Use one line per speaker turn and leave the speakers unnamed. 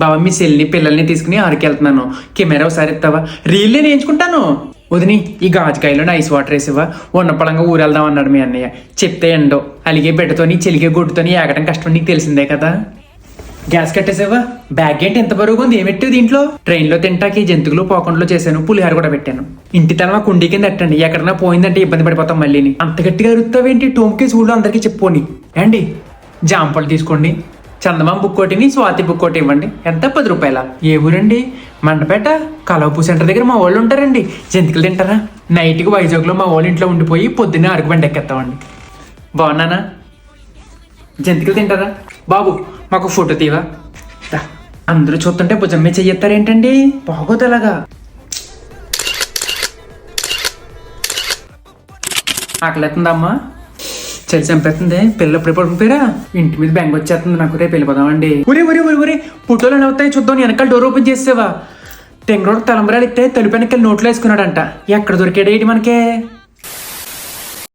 బాబా మీ సెల్ని పిల్లల్ని తీసుకుని ఆరికెళ్తున్నాను కెమెరా ఒకసారి ఇస్తావా రీల్ నేను ఎంచుకుంటాను వదిని ఈ గాజుకాయలో ఐస్ వాటర్ వేసివా ఉన్న పొలంగా ఊరు వెళ్దాం అన్నాడు మీ అన్నయ్య. చెప్తే ఎండో. అలిగే బిడ్డతోని చెలిగే గుడ్డుతోని ఏగటం కష్టం నీకు తెలిసిందే కదా? గ్యాస్ కట్టేసావా బ్యాగ్ ఏంటి ఎంత బరువుగా ఉంది? ఏమెట్టు దీంట్లో? ట్రైన్లో తింటాకి జంతువులు పోకుండా చేశాను. పులిహార కూడా పెట్టాను. ఇంటి తల కుండీ కింద పెట్టండి ఎక్కడన్నా పోయిందంటే ఇబ్బంది పడిపోతాం మళ్ళీని. అంత గట్టిగా అరుస్తావేంటి టోమ్కి ఊళ్ళో అందరికీ చెప్పుకోండి ఏండి జాంపలు తీసుకోండి. చందమామ బుక్ ఒకటిని స్వాతి బుక్ ఒకటి ఇవ్వండి. ఎంత? పది రూపాయల? ఏ ఊరండి? మండపేట? కలవపు సెంటర్ దగ్గర మా వాళ్ళు ఉంటారండి. జంతికలు తింటారా? నైట్కి వైజాగ్లో మా వాళ్ళ ఇంట్లో ఉండిపోయి పొద్దున్నే అరగబండి ఎక్కేస్తామండి. బాగున్నానా? జంతికలు తింటారా? బాబు మాకు ఫోటో తీవా? అందరూ చూస్తుంటే భుజం మీద చెయ్యొత్తారేంటండి? బాగోదు అలాగా ఆకలేస్తుందమ్మా చలి చంపేస్తుంది. పిల్ల ఎప్పుడు పడుకుపోయారా ఇంటి మీద బెంగ వచ్చేస్తుంది నాకు. రేపు వెళ్ళిపోదామండి ఒరే ఒరే ఒరే ఒరే ఫోటోలు అని అవుతాయి చూద్దాం. వెనకాల డోర్ ఓపెన్ చేసేవా? తెంగరోడు తలంబరాలు ఇస్తే తలుపు వెనకాల నోట్లో వేసుకున్నాడంట. ఎక్కడ దొరికాడు ఏంటి మనకే?